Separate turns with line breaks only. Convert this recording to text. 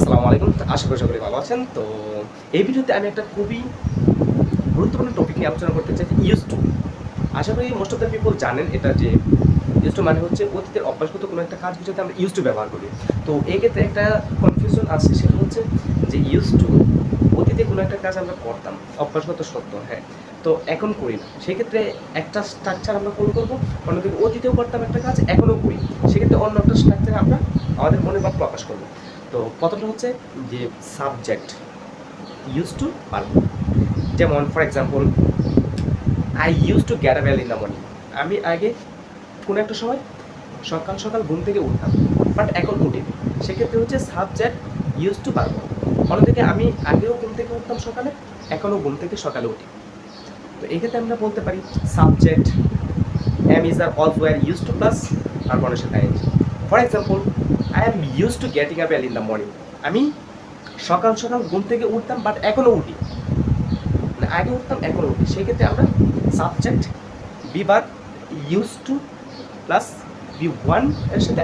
আসসালামু আলাইকুম। আশা করি সকলে ভালো আছেন। তো এই ভিডিওতে আমি একটা খুবই গুরুত্বপূর্ণ টপিক নিয়ে আলোচনা করতে চাই ইউজ টু আশা করি মোস্ট অফ দ্য পিপল জানেন এটা যে ইউজ টু মানে হচ্ছে অতীতের অভ্যাসগত কোনো একটা কাজ বুঝাতে আমরা ইউজ টু ব্যবহার করি। তো এই ক্ষেত্রে একটা কনফিউশন আছে, সেটা হচ্ছে যে ইউজ টু অতীতে কোনো একটা কাজ আমরা করতাম, অভ্যাসগত সত্য হ্যাঁ। তো এখন করি না। সেক্ষেত্রে একটা স্ট্রাকচার আমরা ফলো করব। অন্যদিকে অতীতেও করতাম একটা কাজ, এখনও করি। সেক্ষেত্রে অন্য একটা স্ট্রাকচার আমরা আমাদের মনে ভাব প্রকাশ করব। তো প্রথমটা হচ্ছে যে সাবজেক্ট ইউজ টু পারব যেমন for example I use to get val in the morning আমি আগে কোনো একটা সময় সকাল সকাল ঘুম থেকে উঠতাম বাট এখন উঠি সেক্ষেত্রে হচ্ছে সাবজেক্ট ইউজ টু পারব অন্যদিকে আমি আগেও ঘুম থেকে উঠতাম সকালে, এখনও ঘুম থেকে সকালে উঠি। তো এক্ষেত্রে আমরা বলতে পারি সাবজেক্ট এম ইজ আর অলস ওয়ার ইউজ টু প্লাস আর মানুষের আইন for example I am use to getting up early in the morning আমি সকাল সকাল ঘুম থেকে উঠতাম বাট এখনও উঠি। মানে আগে উঠতাম এখনও উঠি। সেক্ষেত্রে আমরা সাবজেক্ট বি বার ইউজ টু প্লাস বি ওয়ানের সাথে